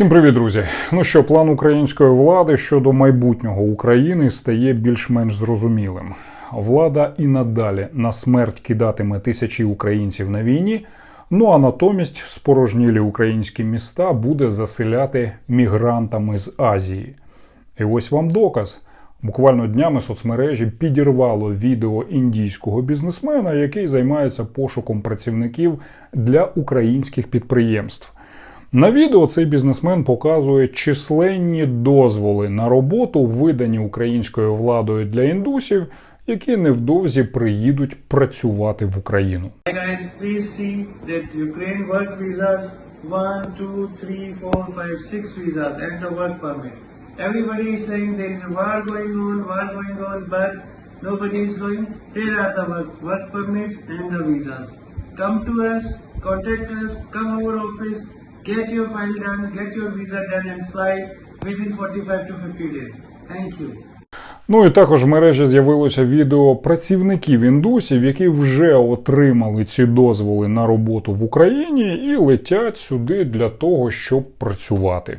Всім привіт, друзі! Ну що, план української влади щодо майбутнього України стає більш-менш зрозумілим. Влада і надалі на смерть кидатиме тисячі українців на війні. Ну а натомість спорожнілі українські міста буде заселяти мігрантами з Азії. І ось вам доказ. Буквально днями соцмережі підірвало відео індійського бізнесмена, який займається пошуком працівників для українських підприємств. На відео цей бізнесмен показує численні дозволи на роботу, видані українською владою для індусів, які невдовзі приїдуть працювати в Україну. See that Ukraine work visas 1, 2, 3, 4, 5, 6 visas and the work permit. Everybody is saying there is a war going on, war going on, but nobody is going. Here are the work, work permits and the visas. Come to us, contact us, come our office, get your file done, get your visa done and fly within 45 to 50 days. Thank you. Ну і також в мережі з'явилося відео працівників індусів, які вже отримали ці дозволи на роботу в Україні і летять сюди для того, щоб працювати.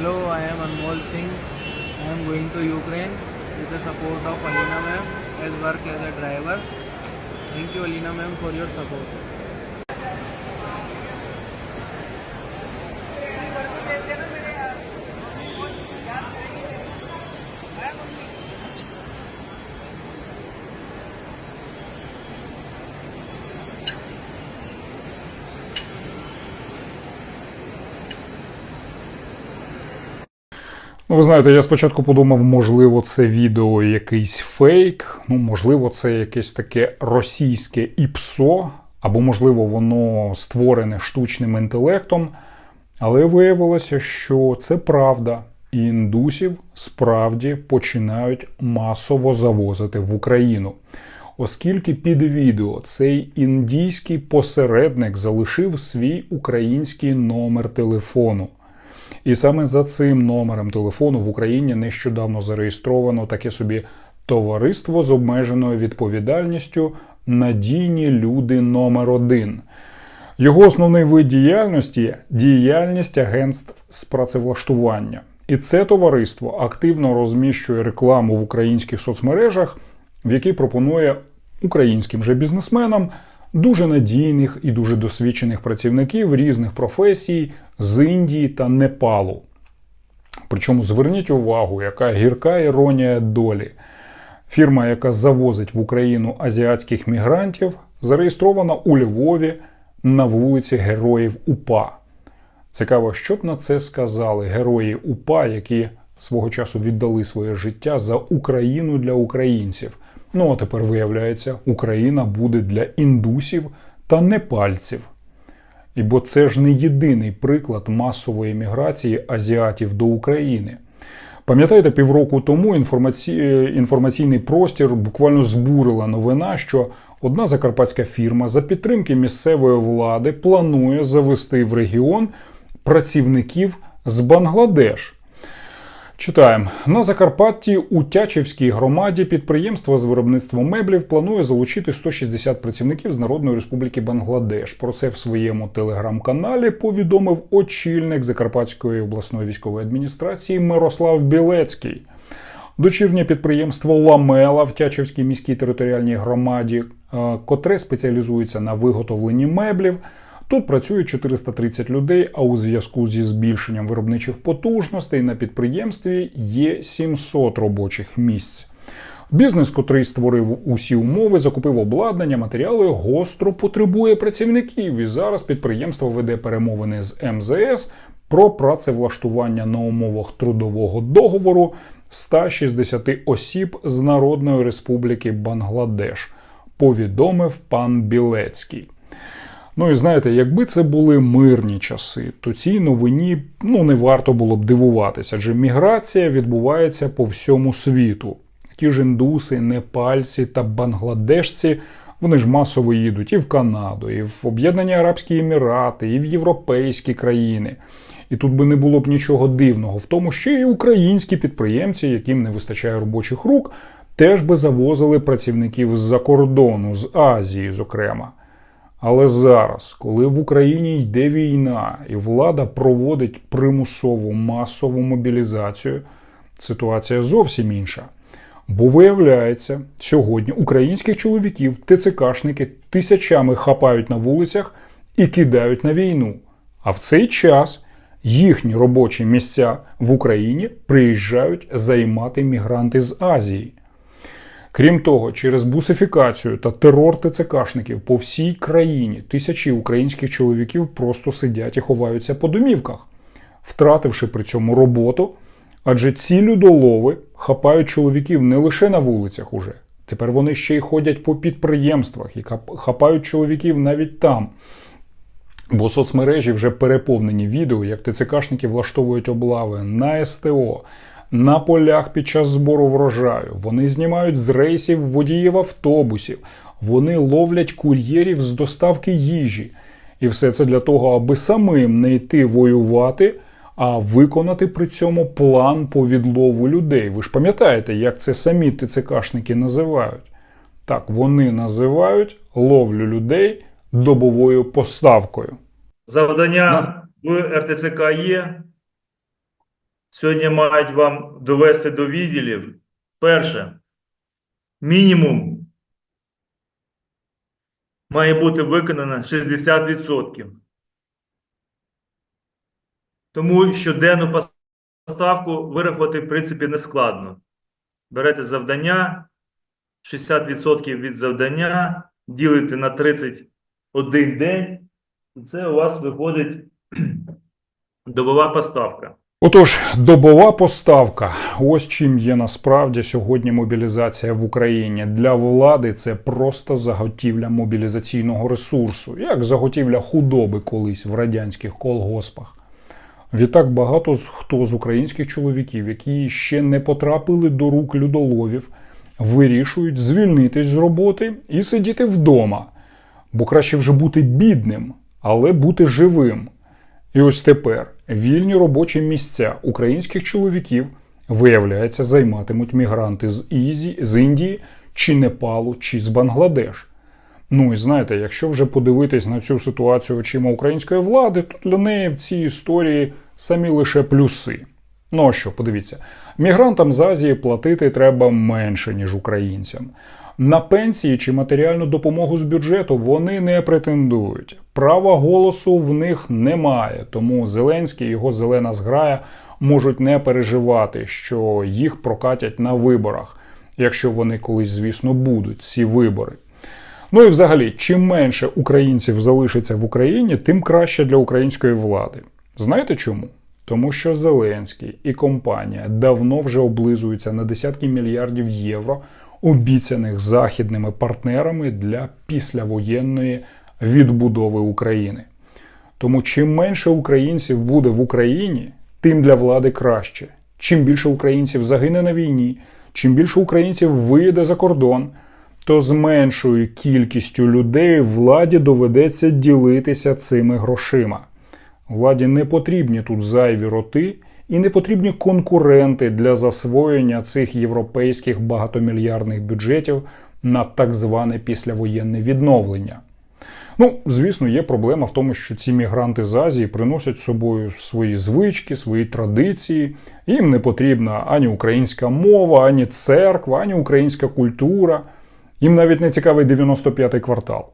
Hello, I am Anmol Singh. I am going to Ukraine with the support of Alina ma'am as work as a driver. Thank you Alina ma'am for your support. Ну, ви знаєте, я спочатку подумав, можливо, це відео якийсь фейк, ну, можливо, це якесь таке російське ІПСО, або, можливо, воно створене штучним інтелектом. Але виявилося, що це правда, і індусів справді починають масово завозити в Україну. Оскільки під відео цей індійський посередник залишив свій український номер телефону. І саме за цим номером телефону в Україні нещодавно зареєстровано таке собі товариство з обмеженою відповідальністю Надійні люди номер один. Його основний вид діяльності діяльність агентств з працевлаштування. І це товариство активно розміщує рекламу в українських соцмережах, в якій пропонує українським же бізнесменам дуже надійних і дуже досвідчених працівників різних професій з Індії та Непалу. Причому зверніть увагу, яка гірка іронія долі. Фірма, яка завозить в Україну азіатських мігрантів, зареєстрована у Львові на вулиці Героїв УПА. Цікаво, що б на це сказали герої УПА, які свого часу віддали своє життя за Україну для українців. Ну а тепер виявляється, Україна буде для індусів та непальців. І бо це ж не єдиний приклад масової міграції азіатів до України. Пам'ятаєте, півроку тому інформаці... інформаційний простір буквально збурила новина, що одна закарпатська фірма за підтримки місцевої влади планує завести в регіон працівників з Бангладеш. Читаємо на Закарпатті у Тячівській громаді підприємство з виробництва меблів планує залучити 160 працівників з Народної Республіки Бангладеш. Про це в своєму телеграм-каналі повідомив очільник Закарпатської обласної військової адміністрації Мирослав Білецький. Дочірнє підприємство Ламела в Тячівській міській територіальній громаді, е, котре спеціалізується на виготовленні меблів. Тут працює 430 людей, а у зв'язку зі збільшенням виробничих потужностей на підприємстві є 700 робочих місць. Бізнес, котрий створив усі умови, закупив обладнання, матеріали, гостро потребує працівників. І зараз підприємство веде перемовини з МЗС про працевлаштування на умовах трудового договору 160 осіб з Народної Республіки Бангладеш, повідомив пан Білецький. Ну і знаєте, якби це були мирні часи, то цій новині ну не варто було б дивуватися, адже міграція відбувається по всьому світу. Ті ж індуси, непальці та бангладешці. Вони ж масово їдуть і в Канаду, і в Об'єднані Арабські Емірати, і в європейські країни. І тут би не було б нічого дивного в тому, що і українські підприємці, яким не вистачає робочих рук, теж би завозили працівників з-за кордону, з Азії, зокрема. Але зараз, коли в Україні йде війна і влада проводить примусову масову мобілізацію, ситуація зовсім інша. Бо виявляється, сьогодні українських чоловіків ТЦКшники тисячами хапають на вулицях і кидають на війну. А в цей час їхні робочі місця в Україні приїжджають займати мігранти з Азії. Крім того, через бусифікацію та терор ТЦКшників по всій країні тисячі українських чоловіків просто сидять і ховаються по домівках, втративши при цьому роботу, адже ці людолови хапають чоловіків не лише на вулицях уже. Тепер вони ще й ходять по підприємствах і хапають чоловіків навіть там. Бо соцмережі вже переповнені відео, як ТЦКшники влаштовують облави на СТО, на полях під час збору врожаю. Вони знімають з рейсів водіїв автобусів, вони ловлять кур'єрів з доставки їжі. І все це для того, аби самим не йти воювати, а виконати при цьому план по відлову людей. Ви ж пам'ятаєте, як це самі ТЦКшники називають? Так, вони називають ловлю людей добовою поставкою. Завдання в РТЦК є. Сьогодні мають вам довести до відділів. Перше, мінімум має бути виконано 60%. Тому щоденну поставку вирахувати, в принципі, не складно. Берете завдання, 60% від завдання, ділите на 31 день, і це у вас виходить добова поставка. Отож, добова поставка. Ось чим є насправді сьогодні мобілізація в Україні. Для влади це просто заготівля мобілізаційного ресурсу, як заготівля худоби колись в радянських колгоспах. Відтак багато хто з українських чоловіків, які ще не потрапили до рук людоловів, вирішують звільнитись з роботи і сидіти вдома. Бо краще вже бути бідним, але бути живим. І ось тепер вільні робочі місця українських чоловіків, виявляється, займатимуть мігранти з Ізі, з Індії чи Непалу, чи з Бангладеш. Ну і знаєте, якщо вже подивитись на цю ситуацію очима української влади, то для неї в цій історії самі лише плюси. Ну а що, подивіться, мігрантам з Азії платити треба менше, ніж українцям. На пенсії чи матеріальну допомогу з бюджету вони не претендують. Права голосу в них немає, тому Зеленський і його зелена зграя можуть не переживати, що їх прокатять на виборах, якщо вони колись, звісно, будуть ці вибори. Ну і взагалі, чим менше українців залишиться в Україні, тим краще для української влади. Знаєте чому? Тому що Зеленський і компанія давно вже облизуються на десятки мільярдів євро, обіцяних західними партнерами для післявоєнної відбудови України. Тому чим менше українців буде в Україні, тим для влади краще. Чим більше українців загине на війні, чим більше українців виїде за кордон, то з меншою кількістю людей владі доведеться ділитися цими грошима. Владі не потрібні тут зайві роти і не потрібні конкуренти для засвоєння цих європейських багатомільярдних бюджетів на так зване післявоєнне відновлення. Ну, звісно, є проблема в тому, що ці мігранти з Азії приносять з собою свої звички, свої традиції. Їм не потрібна ані українська мова, ані церква, ані українська культура. Їм навіть не цікавий 95-й квартал.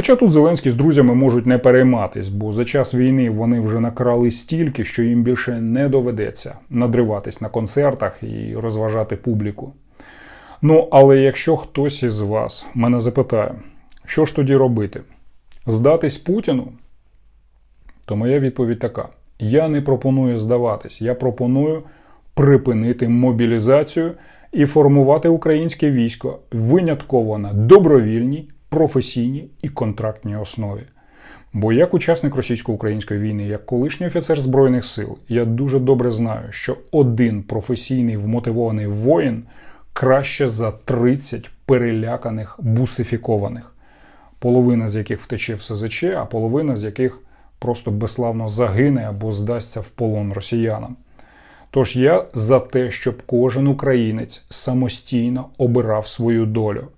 Хоча тут Зеленський з друзями можуть не перейматись, бо за час війни вони вже накрали стільки, що їм більше не доведеться надриватись на концертах і розважати публіку. Ну, але якщо хтось із вас мене запитає, що ж тоді робити? Здатись Путіну? То моя відповідь така: я не пропоную здаватись, я пропоную припинити мобілізацію і формувати українське військо винятково на добровільній, професійній і контрактній основі. Бо як учасник російсько-української війни, як колишній офіцер Збройних сил, я дуже добре знаю, що один професійний вмотивований воїн краще за 30 переляканих бусифікованих, половина з яких втече в СЗЧ, а половина з яких просто безславно загине або здасться в полон росіянам. Тож я за те, щоб кожен українець самостійно обирав свою долю.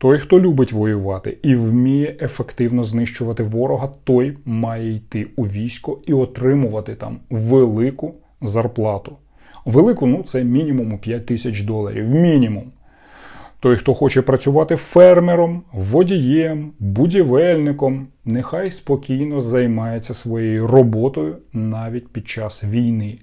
Той, хто любить воювати і вміє ефективно знищувати ворога, той має йти у військо і отримувати там велику зарплату. Велику, ну це мінімум 5 тисяч доларів. Мінімум. Той, хто хоче працювати фермером, водієм, будівельником, нехай спокійно займається своєю роботою навіть під час війни.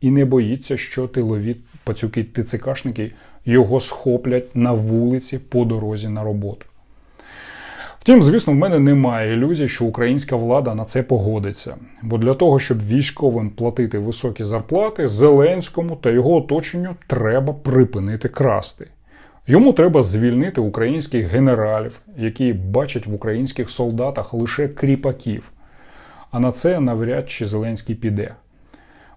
І не боїться, що тилові пацюки ТЦКшники його схоплять на вулиці по дорозі на роботу. Втім, звісно, в мене немає ілюзій, що українська влада на це погодиться. Бо для того, щоб військовим платити високі зарплати, Зеленському та його оточенню треба припинити красти. Йому треба звільнити українських генералів, які бачать в українських солдатах лише кріпаків. А на це навряд чи Зеленський піде.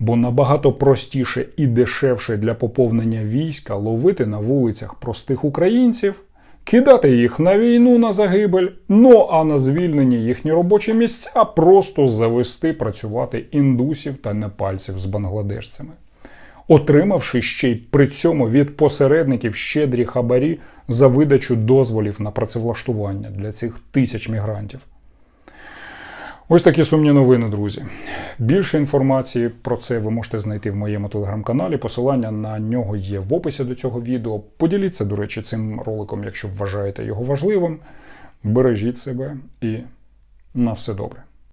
Бо набагато простіше і дешевше для поповнення війська ловити на вулицях простих українців, кидати їх на війну на загибель, ну а на звільнені їхні робочі місця просто завести працювати індусів та непальців з бангладешцями отримавши ще й при цьому від посередників щедрі хабарі за видачу дозволів на працевлаштування для цих тисяч мігрантів. Ось такі сумні новини, друзі. Більше інформації про це ви можете знайти в моєму телеграм-каналі. Посилання на нього є в описі до цього відео. Поділіться, до речі, цим роликом, якщо вважаєте його важливим. Бережіть себе і на все добре.